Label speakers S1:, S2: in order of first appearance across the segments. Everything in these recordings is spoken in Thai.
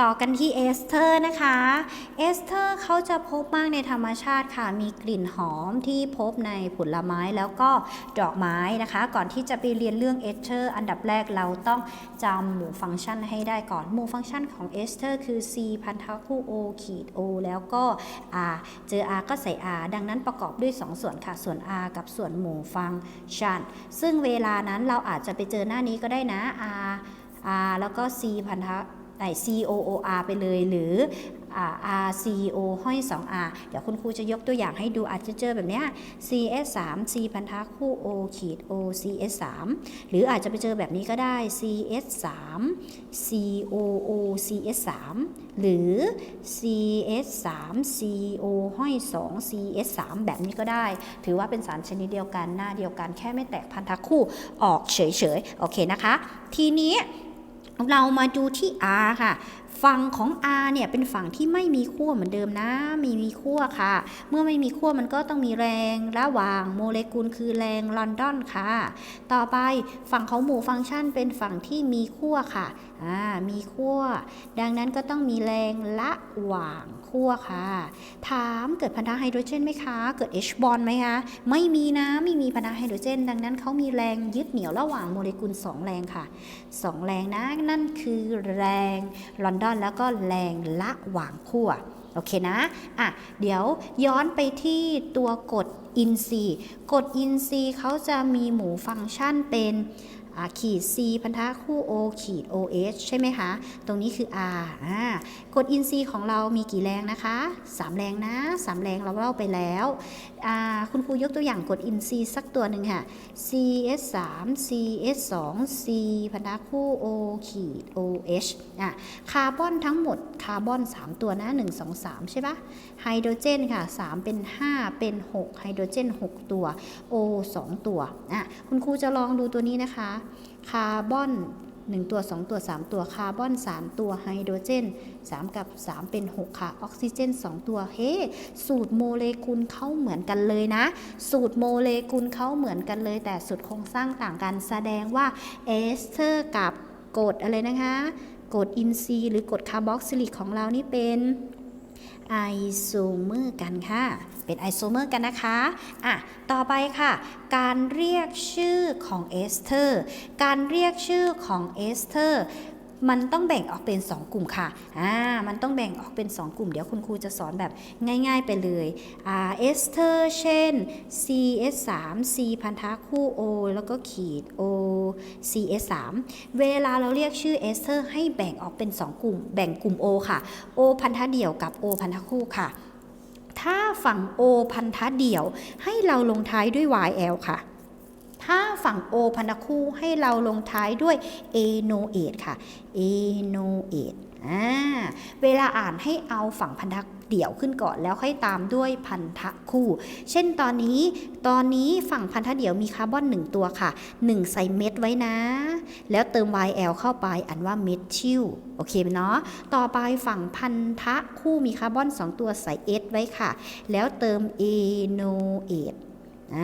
S1: ต่อกันที่เอสเทอร์นะคะ เอสเทอร์เขาจะพบมากในธรรมชาติค่ะ มีกลิ่นหอมที่พบในผลไม้แล้วก็ดอกไม้นะคะ ก่อนที่จะไปเรียนเรื่องเอสเทอร์อันดับแรกเราต้องจำหมู่ฟังก์ชันให้ได้ก่อน หมู่ฟังก์ชันของเอสเทอร์คือ c พันธะคู่ o ขีด o แล้วก็ r เจอ r ก็ใส่ r ดังนั้นประกอบด้วย 2 ส่วนค่ะ ส่วน r กับส่วนหมู่ฟังก์ชัน ซึ่งเวลานั้นเราอาจจะไปเจอหน้านี้ก็ได้นะ r r แล้วก็ c พันธะ ไอ C O O R ไปเลยหรือ R C O ห้อย 2 R เดี๋ยวคุณครูจะยกตัวอย่างให้ดูอาจจะเจอแบบนี้ C S 3 C พันธะคู่ O ขีด O C S 3หรืออาจจะไปเจอแบบนี้ก็ได้ C S 3 C O O C S 3หรือ C S 3 C O ห้อย 2 C S 3แบบนี้ก็ได้ ถือว่าเป็นสารชนิดเดียวกันหน้าเดียวกันแค่ไม่แตกพันธะคู่ออกเฉยๆ โอเคนะคะ ทีนี้ เรามาดูที่ R ค่ะฝั่งของ R เนี่ยเป็นฝั่งที่ไม่มีขั้วเหมือนเดิมนะ มีมีขั้วค่ะ เมื่อไม่มีขั้วมันก็ต้องมีแรงระหว่างโมเลกุลคือแรงลอนดอนค่ะ ต่อไปฝั่งของหมู่ฟังก์ชันเป็นฝั่งที่มีขั้วค่ะอ่ามีขั้ว ดังนั้นก็ต้องมีแรงระหว่างขั้วค่ะ ถามเกิดพันธะไฮโดรเจนไหมคะ เกิด H บอลไหมคะ ไม่มีนะ ไม่มีพันธะไฮโดรเจน ดังนั้นเขามีแรงยึดเหนี่ยวระหว่างโมเลกุล 2 แรงค่ะ 2 แรงนะ นั่นคือแรงลอนดอน แล้วก็แรงละหว่างขั้วโอเคนะ อะ เดี๋ยวย้อนไปที่ตัวกฎอินซีกฎอินซีเขาจะมีหมู่ฟังก์ชันเป็น ขีด c พันธะคู่ o ขีด oh ใช่ไหมคะ ตรงนี้คือ r อ่ากฎอินทรีย์ของเรามีกี่แรงนะคะ 3 แรงนะ 3 แรงเราเล่าไปแล้วคุณครูยกตัวอย่างกฎอินทรีย์สักตัวหนึ่งค่ะ cs 3 cs 2 c พันธะคู่ o ขีด oh อะคาร์บอนทั้งหมดคาร์บอน 3 ตัวนะ 1 2 3 ใช่ปะไฮโดรเจนค่ะ 3 เป็น 5 เป็น 6 ไฮโดรเจน 6 ตัว O 2 ตัวอะคุณครูจะลองดูตัวนี้นะคะ คาร์บอน 1 ตัว 2 ตัว 3 ตัว คาร์บอน 3 ตัวไฮโดรเจน 3 กับ 3 เป็น 6 ค่ะ ออกซิเจน 2 ตัว เฮ้ สูตรโมเลกุลเขาเหมือนกันเลยนะ สูตรโมเลกุลเขาเหมือนกันเลย แต่สูตรโครงสร้างต่างกัน แสดงว่าเอสเตอร์กับกรดอะไรนะคะกรดอินทรีย์หรือกรดคาร์บอกซิลิกของเรานี่เป็น ไอโซเมอร์กันค่ะ เป็นไอโซเมอร์กันนะคะ อะ ต่อไปค่ะ การเรียกชื่อของเอสเตอร์ การเรียกชื่อของเอสเตอร์ มันต้องแบ่งออกเป็น 2 กลุ่มค่ะอ่ามันต้องแบ่งออกเป็น 2 กลุ่ม เดี๋ยวคุณครูจะสอนแบบง่ายๆไปเลยอ่าเอสเตอร์เช่น CS 3 C พันธะคู่ O แล้วก็ขีด O CS 3เวลาเราเรียกชื่อเอสเตอร์ให้แบ่งออกเป็น 2 กลุ่ม แบ่งกลุ่ม O ค่ะ O พันธะเดี่ยวกับ O พันธะคู่ค่ะ ถ้าฝั่ง O พันธะเดี่ยวให้เราลงท้ายด้วย YL ค่ะ ถ้าฝั่ง O พันธะคู่ให้เราลงท้ายด้วย A no 8ค่ะ A no 8อ่าเวลาอ่านให้เอาฝั่งพันธะเดี่ยวขึ้นก่อนแล้วค่อยตามด้วยพันธะคู่ เช่นตอนนี้ตอนนี้ฝั่งพันธะเดี่ยวมีคาร์บอน 1 ตัวค่ะ 1 ใส่เม็ดไว้นะ แล้วเติม YL เข้าไปอันว่าเมทิลโอเคไหมเนาะต่อไปฝั่งพันธะคู่มีคาร์บอน 2 ตัวใส่ S ไว้ค่ะ แล้วเติม A no 8อ่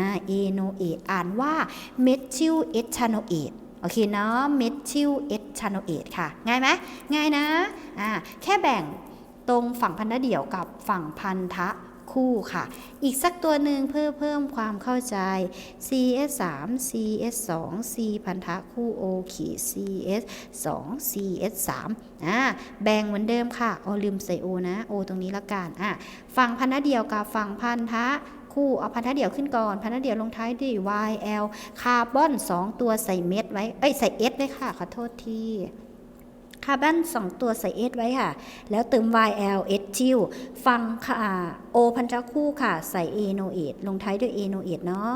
S1: า A no 8อ่านว่าเมทิลเอทานเอทโอเคเนาะเมทิลเอทานเอทค่ะ ง่ายไหมง่ายนะอ่าแค่แบ่งตรงฝั่งพันธะเดี่ยวกับฝั่งพันธะคู่ค่ะ อีกสักตัวหนึ่งเพื่อเพิ่มความเข้าใจ CS 3 CS 2 C พันธะคู่ O ขีด CS 2 CS 3อ่าแบ่งเหมือนเดิมค่ะโอลืมใส่ O นะ O ตรงนี้ละกันอะฝั่งพันธะเดี่ยวกับฝั่งพันธะ คู่ เอาพันธะเดี่ยวขึ้นก่อน พันธะเดี่ยวลงท้ายด้วย YL คาร์บอน 2 ตัวใส่เม็ดไว้ เอ้ย ใส่ S ไว้ค่ะ ขอโทษทีคาร์บอน2 ตัวใส่ S ไว้ค่ะ แล้วเติม YL S จิวฟังค่ะ O พันธะคู่ค่ะ ใส่ A โนเอทลงท้ายด้วย A โนเอทเนาะ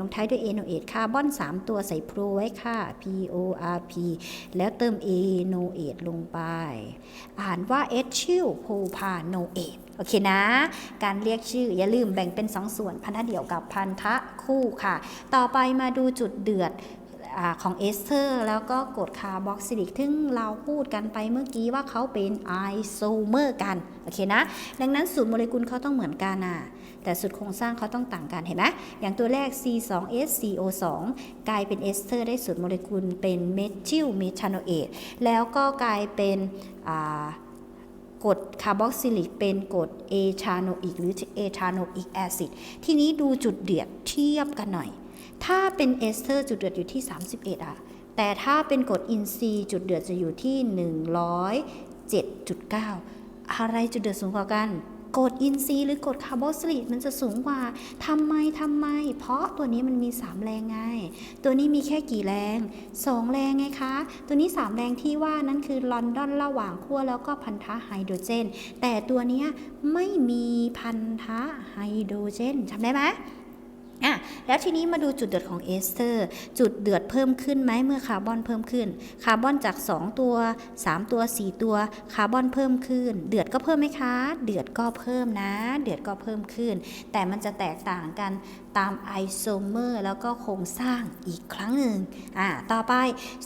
S1: ลงท้ายด้วย A โนเอทคาร์บอน 3 ตัวใส่โพรไว้ค่ะ P O R P แล้วเติม A โนเอลงไป อ่านว่า S ชิลโพพาโนเอทโอเคนะ การเรียกชื่ออย่าลืมแบ่งเป็น2ส่วนพันธะเดี่ยวกับพันธะคู่ค่ะ ต่อไปมาดูจุดเดือดอของเอสเตอร์แล้วก็กรดคาร์บอกซิลิกซึ่งเราพูดกันไปเมื่อกี้ว่าเขาเป็นไอโซเมอร์กัน โอเคนะ ดังนั้นสูตรโมเลกุลเขาต้องเหมือนกันอะ แต่สูตรโครงสร้างเขาต้องต่างกันเห็นไหมอย่างตัวแรก C2SCO2 กลายเป็น เอสเตอร์ ได้สูตรโมเลกุลเป็นเมทิลเมทานเอทแล้วก็กลายเป็นกรดคาร์บอกซิลิกเป็นกรดเอชาโนอิกหรือเอชาโนอิกแอซิดทีนี้ดูจุดเดือดเทียบกันหน่อย ถ้าเป็นเอสเตอร์จุดเดือดอยู่ที่ 31 อะ แต่ถ้าเป็นกรดอินทรีย์จุดเดือดจะอยู่ที่ 107.9 อะไรจุดเดือดสูงกว่ากัน กรดอินทรีย์หรือกรดคาร์บอกซิลิดมันจะสูงกว่าทำไมทำไม เพราะตัวนี้มันมี 3 แรงไง ตัวนี้มีแค่กี่แรง 2 แรงไงคะ ตัวนี้ 3 แรงที่ว่านั้นคือลอนดอนระหว่างขั้วแล้วก็พันธะไฮโดรเจน แต่ตัวนี้ไม่มีพันธะไฮโดรเจนจำได้ไหม อะแล้วทีนี้มาดูจุดเดือดของเอสเตอร์ จุดเดือดเพิ่มขึ้นไหมเมื่อคาร์บอนเพิ่มขึ้น คาร์บอนจาก 2 ตัว 3 ตัว 4 ตัว คาร์บอนเพิ่มขึ้น เดือดก็เพิ่มไหมคะ เดือดก็เพิ่มนะ เดือดก็เพิ่มขึ้น แต่มันจะแตกต่างกัน ตามไอโซเมอร์แล้วก็โครงสร้างอีกครั้งหนึ่งอ่าต่อไป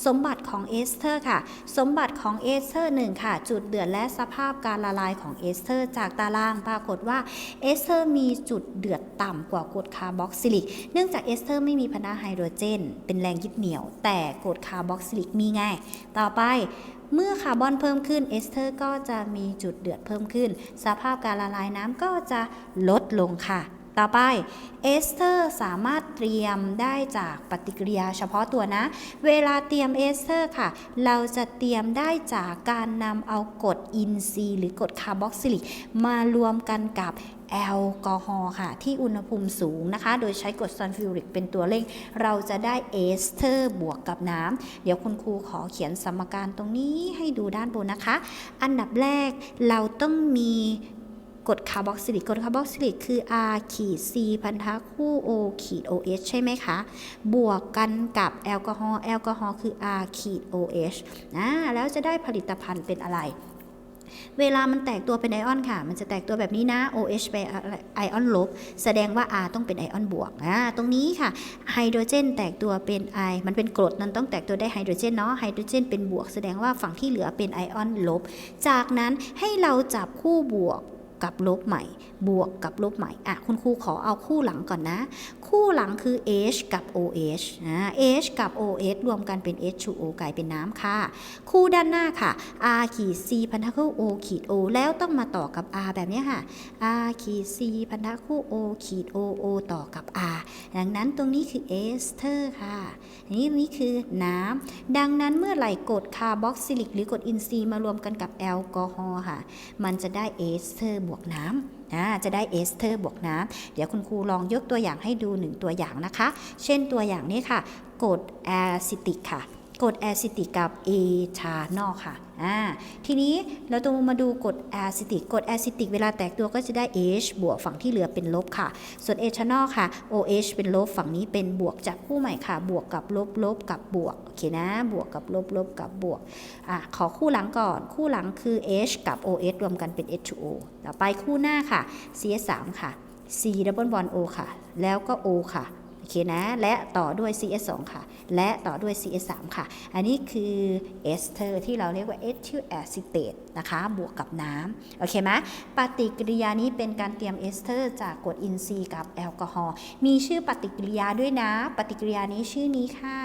S1: สมบัติของเอสเตอร์ค่ะ สมบัติของเอสเตอร์หนึ่งค่ะ จุดเดือดและสภาพการละลายของเอสเตอร์ จากตารางปรากฏว่าเอสเตอร์มีจุดเดือดต่ำกว่ากรดคาร์บอกซิลิก เนื่องจากเอสเตอร์ไม่มีพันธะไฮโดรเจน เป็นแรงยึดเหนี่ยว แต่กรดคาร์บอกซิลิกมีไง ต่อไปเมื่อคาร์บอนเพิ่มขึ้นเอสเตอร์ก็จะมีจุดเดือดเพิ่มขึ้น สภาพการละลายน้ำก็จะลดลงค่ะ ต่อไปเอสเตอร์สามารถเตรียมได้จากปฏิกิริยาเฉพาะตัวนะ เวลาเตรียมเอสเตอร์ค่ะ เราจะเตรียมได้จากการนำเอากรดอินทรีย์หรือกรดคาร์บอกซิลิก มารวมกันกับแอลกอฮอล์ค่ะ ที่อุณหภูมิสูงนะคะ โดยใช้กรดซัลฟิวริกเป็นตัวเร่ง เราจะได้เอสเตอร์บวกกับน้ำเดี๋ยวคุณครูขอเขียนสมการตรงนี้ให้ดูด้านบนนะคะ อันดับแรกเราต้องมี กรดคาร์บอกซิลิกกรดคาร์บอกซิลิกคือ R ขีด C พันธะคู่ O ขีด OH ใช่ไหมคะ บวกกันกับแอลกอฮอล์แอลกอฮอล์คือ R ขีด OH นะแล้วจะได้ผลิตภัณฑ์เป็นอะไรเวลามันแตกตัวเป็นไอออนค่ะ มันจะแตกตัวแบบนี้นะ OH ไปไอออนลบ แสดงว่า R ต้องเป็นไอออนบวกอ่าตรงนี้ค่ะไฮโดรเจนแตกตัวเป็นไอมันเป็นกรดนั้นต้องแตกตัวได้ไฮโดรเจนเนาะ ไฮโดรเจนเป็นบวก แสดงว่าฝั่งที่เหลือเป็นไอออนลบ จากนั้นให้เราจับคู่บวก กับลบใหม่ บวกกับลบใหม่อะคุณครูขอเอาคู่หลังก่อนนะ คู่หลังคือ H กับ OH นะ H กับ OH รวมกันเป็น H2O กลายเป็นน้ำค่ะ คู่ด้านหน้าค่ะ R ขีด C พันธะคู่ O ขีด O แล้วต้องมาต่อกับ R แบบนี้ค่ะ R ขีด C พันธะคู่ O ขีด O O ต่อกับ R ดังนั้นตรงนี้คือเอสเตอร์ค่ะน,นี่นี่คือน้ำ ดังนั้นเมื่อไหร่กรดคาร์บอกซิลิก หรือกรดอินทรีย์มารวมกันกับแอลกอฮอล์ค่ะ มันจะได้เอสเตอร์บวกน้ำนะจะได้เอสเตอร์บวกน้ำเดี๋ยวคุณครูลองยกตัวอย่างให้ดูหนึ่งตัวอย่างนะคะ เช่นตัวอย่างนี้ค่ะกรดแอซิติกค่ะ กรดแอซิติกกับเอทานอลค่ะอ่าทีนี้เราต้องมาดูกรดแอซิติกกรดแอซิติกเวลาแตกตัวก็จะได้ H บวกฝั่งที่เหลือเป็นลบค่ะ ส่วนเอทานอลค่ะ OH เป็นลบฝั่งนี้เป็นบวกจากคู่ใหม่ค่ะ บวกกับลบลบกับบวกโอเคนะ บวกกับลบลบกับบวกอะขอคู่หลังก่อนคู่หลังคือ H กับ OH รวมกันเป็น H2O ต่อไปคู่หน้าค่ะ CS3 ค่ะ C double bond O ค่ะ แล้วก็ O ค่ะ เคนะ และต่อด้วย CS2 ค่ะ และต่อด้วย CS3 ค่ะ อันนี้คือเอสเตอร์ที่เราเรียกว่าเอทิลแอซิเตตนะคะ บวกกับน้ำโอเคไหมปฏิกิริยานี้เป็นการเตรียมเอสเตอร์จากกรดอินทรีย์กับแอลกอฮอล์ มีชื่อปฏิกิริยาด้วยนะ ปฏิกิริยานี้ชื่อนี้ค่ะ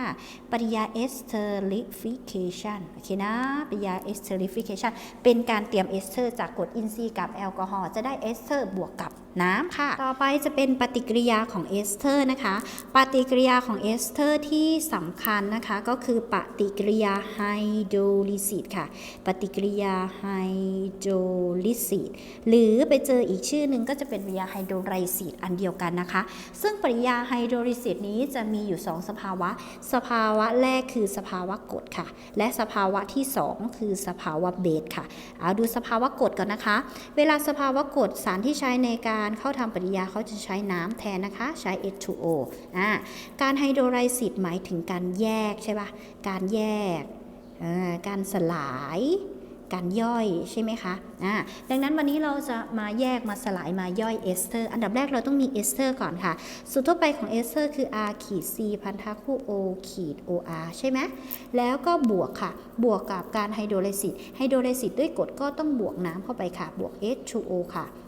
S1: ปฏิกิริยาเอสเตอริฟิเคชันโอเคนะ ปฏิกิริยาเอสเตอริฟิเคชันเป็นการเตรียมเอสเตอร์จากกรดอินทรีย์กับแอลกอฮอล์ จะได้เอสเตอร์บวกกับ น้ำค่ะ ต่อไปจะเป็นปฏิกิริยาของเอสเตอร์นะคะ ปฏิกิริยาของเอสเตอร์ที่สำคัญนะคะก็คือปฏิกิริยาไฮโดรลิซิสค่ะ ปฏิกิริยาไฮโดรลิซิสหรือไปเจออีกชื่อหนึ่งก็จะเป็นปฏิกิริยาไฮโดรไรซิสอันเดียวกันนะคะ ซึ่งปฏิกิริยาไฮโดรลิซิสนี้จะมีอยู่ 2 สภาวะ สภาวะแรกคือสภาวะกรดค่ะ และสภาวะที่ 2 คือสภาวะเบสค่ะ เอาดูสภาวะกรดก่อนนะคะ เวลาสภาวะกรดสารที่ใช้ในการการเข้าทำปฏิกิริยาเขาจะใช้น้ำแทนนะคะ ใช้ H2O อ่าการไฮโดรไลซิสหมายถึงการแยกใช่ปะการแยก การสลายการย่อยใช่ไหมคะอ่าดังนั้นวันนี้เราจะมาแยกมาสลายมาย่อยเอสเตอร์ อันดับแรกเราต้องมีเอสเตอร์ก่อนค่ะ สูตรทั่วไปของเอสเตอร์คือ R ขีด C พันธะคู่ O ขีด OR ใช่ไหม แล้วก็บวกค่ะ บวกกับการไฮโดรไลซิส ไฮโดรไลซิสด้วยกรดก็ต้องบวกน้ำเข้าไปค่ะ บวก H2O ค่ะ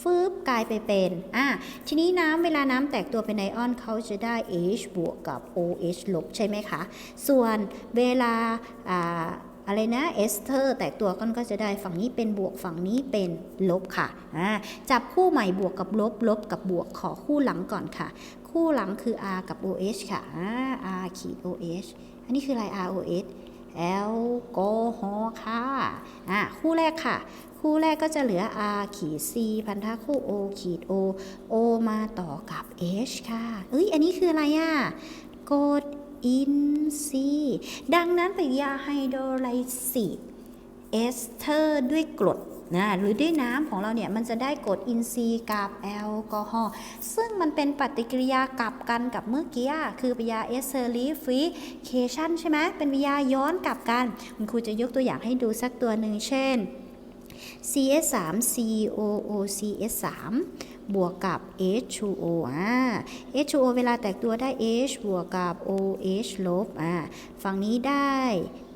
S1: ฟืบกลายไปเป็นอ่าทีนี้น้ำเวลาน้ำแตกตัวเป็นไอออนเขาจะได้ H บวกกับ OH ลบใช่ไหมคะ ส่วนเวลาอ่าอะไรนะเอสเตอร์แตกตัวกันก็จะได้ฝั่งนี้เป็นบวกฝั่งนี้เป็นลบค่ะอ่าจับคู่ใหม่บวกกับลบ ลบกับบวกขอคู่หลังก่อนค่ะ คู่หลังคือ R กับ OH ค่ะอ่า R ขีด OH อันนี้คืออะไร ROH แอลกอฮอล์ค่ะอะคู่แรกค่ะ คู่แรกก็จะเหลือ R ขีด C พันธะคู่ O ขีด O O มาต่อกับ H ค่ะ เอ้ย อันนี้คืออะไรอะกรดอินซีดังนั้นปฏิกิริยาไฮโดรไลซิสเอสเตอร์ด้วยกรด นะหรือด้วยน้ำของเราเนี่ยมันจะได้กรดอินทรีย์กับแอลกอฮอล์ซึ่งมันเป็นปฏิกิริยากลับกันกับเมื่อกี้คือปฏิกิริยาเอสเตอริฟิเคชันใช่ไหมเป็นปฏิกิริยาย้อนกลับกัน คุณครูจะยกตัวอย่างให้ดูสักตัวหนึ่งเช่น CS3 COOCS3 บวกกับ H2O อ่า H2O เวลาแตกตัวได้ H บวกกับ OH ลบอ่าฝั่งนี้ได้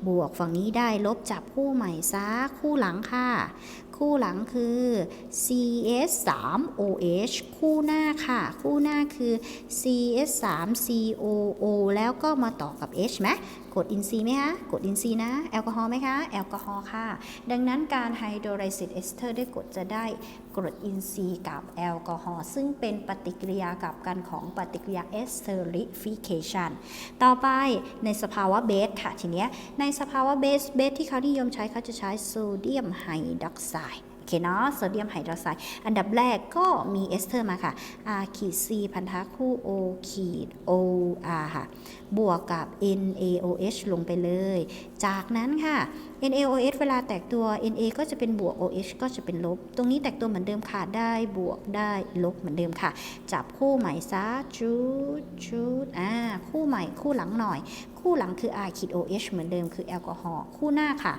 S1: บวกฝั่งนี้ได้ลบจับคู่ใหม่ซะคู่หลังค่ะ คู่หลังคือ CS3OH คู่หน้าค่ะ คู่หน้าคือ CS3COO แล้วก็มาต่อกับ H ไหมกดอินซีไหมคะกดอินซีนะ แอลกอฮอล์ไหมคะ แอลกอฮอล์ค่ะ ดังนั้นการไฮโดรไลซิสเอสเตอร์ด้วยกดจะได้ กรดอินทรีย์กับแอลกอฮอล์ซึ่งเป็นปฏิกิริยากับกันของปฏิกิริยาเอสเตอริฟิเคชันต่อไปในสภาวะเบสค่ะทีเนี้ยในสภาวะเบสเบสที่เขานิยมใช้เขาจะใช้โซเดียมไฮดรอกไซด์ อเคเนาะโซเดียมไฮดรอกไซด์อันดับแรกก็มีเอสเตอร์มาค่ะ R ขีด C พันธะคู่ O ขีด O R ค่ะ บวกกับ NaOH ลงไปเลย จากนั้นค่ะ NaOH เวลาแตกตัว Na ก็จะเป็นบวก OH ก็จะเป็นลบ ตรงนี้แตกตัวเหมือนเดิมค่ะ ได้บวกได้ลบเหมือนเดิมค่ะ จับคู่ใหม่ซะจูดจูดอ่า คู่ใหม่คู่หลังหน่อย คู่หลังคือ R ขีด OH เหมือนเดิมคือแอลกอฮอล์ คู่หน้าค่ะ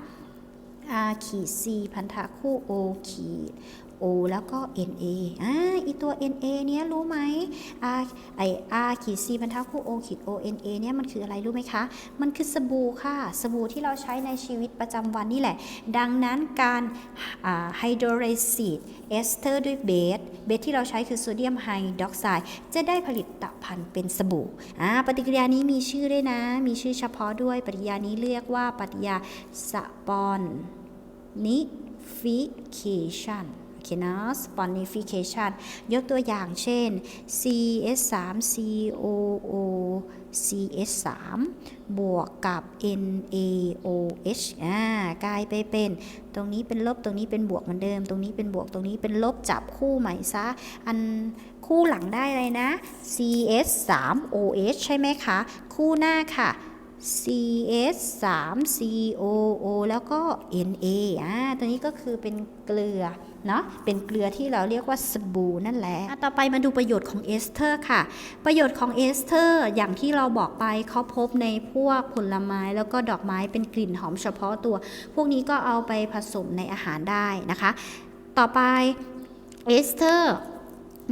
S1: R ขีด C พันธะคู่ O ขีด O แล้วก็ NA อ่าอีตัว NA เนี้ยรู้ไหม R ไอ R ขีด C พันธะคู่ O ขีด O NA เนี่ยมันคืออะไรรู้ไหมคะ มันคือสบู่ค่ะ สบู่ที่เราใช้ในชีวิตประจำวันนี่แหละ ดังนั้นการไฮโดรไลซิสเอสเตอร์ด้วยเบส เบสที่เราใช้คือโซเดียมไฮดรอกไซด์ จะได้ผลิตภัณฑ์เป็นสบู่อ่าปฏิกิริยานี้มีชื่อด้วยนะ มีชื่อเฉพาะด้วย ปฏิกิริยานี้เรียกว่าปฏิกิริยาสปอน nification โอเคนะ sponification ยกตัวอย่างเช่น CS3 COO CS3 บวกกับ NaOH อ่ากลายไปเป็น ตรงนี้เป็นลบตรงนี้เป็นบวกเหมือนเดิม ตรงนี้เป็นบวกตรงนี้เป็นลบจับคู่ใหม่ซะ อันคู่หลังได้เลยนะ CS3OH ใช่ไหมคะ คู่หน้าค่ะ CS 3 COO แล้วก็ NA อ่าตัวนี้ก็คือเป็นเกลือเนาะเป็นเกลือที่เราเรียกว่าสบู่นั่นแหละต่อไปมาดูประโยชน์ของเอสเตอร์ค่ะ ประโยชน์ของเอสเตอร์อย่างที่เราบอกไปเขาพบในพวกผลไม้แล้วก็ดอกไม้เป็นกลิ่นหอมเฉพาะตัว พวกนี้ก็เอาไปผสมในอาหารได้นะคะ ต่อไปเอสเตอร์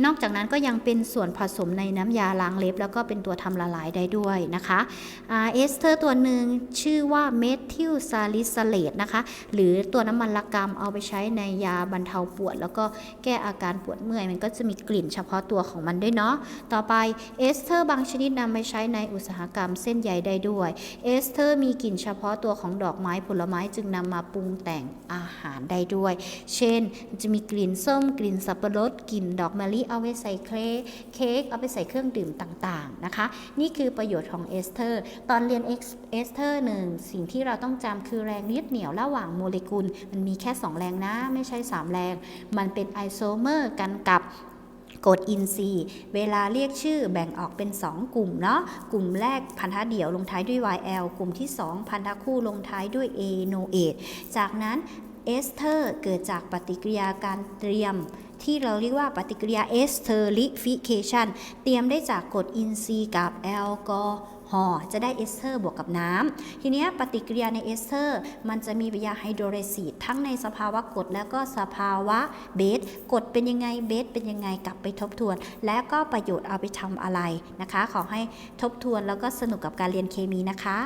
S1: นอกจากนั้นก็ยังเป็นส่วนผสมในน้ำยาล้างเล็บ แล้วก็เป็นตัวทำละลายได้ด้วยนะคะเอสเตอร์ตัวหนึ่งชื่อว่าเมทิลซาลิซาเลตนะคะ หรือตัวน้ำมันละกำเอาไปใช้ในยาบรรเทาปวด แล้วก็แก้อาการปวดเมื่อย มันก็จะมีกลิ่นเฉพาะตัวของมันด้วยเนาะ ต่อไปเอสเตอร์บางชนิดนำไปใช้ในอุตสาหกรรมเส้นใยได้ด้วยเอสเตอร์มีกลิ่นเฉพาะตัวของดอกไม้ผลไม้จึงนำมาปรุงแต่งอาหารได้ด้วย เช่น จะมีกลิ่นส้มกลิ่นสับปะรดกลิ่นดอกมะลิเอาไปใส่เค้กเค้กเอาไปใส่เครื่องดื่มต่างๆนะคะ นี่คือประโยชน์ของเอสเตอร์ ตอนเรียนเอสเตอร์หนึ่งสิ่งที่เราต้องจำคือแรงยึดเหนี่ยวระหว่างโมเลกุล มันมีแค่ 2 แรงนะ ไม่ใช่ 3 แรง มันเป็นไอโซเมอร์กันกับกรดอินทรีย์ เวลาเรียกชื่อแบ่งออกเป็น 2 กลุ่มเนาะ กลุ่มแรกพันธะเดี่ยวลงท้ายด้วย YL กลุ่มที่ 2 พันธะคู่ลงท้ายด้วย A no 8จากนั้นเอสเทอร์เกิดจากปฏิกิริยาการเตรียม ที่เราเรียกว่าปฏิกิริยาเอสเทอริฟิเคชันเตรียมได้จากกรดอินทรีย์กับแอลกอฮอล์จะได้เอสเทอร์บวกกับน้ำทีเนี้ยปฏิกิริยาในเอสเทอร์มันจะมีปฏิกิริยาไฮโดรซีดทั้งในสภาวะกรดแล้วก็สภาวะเบสกรดเป็นยังไงเบสเป็นยังไงกลับไปทบทวน และก็ประโยชน์เอาไปทำอะไรนะคะ ขอให้ทบทวนแล้วก็สนุกกับการเรียนเคมีนะคะ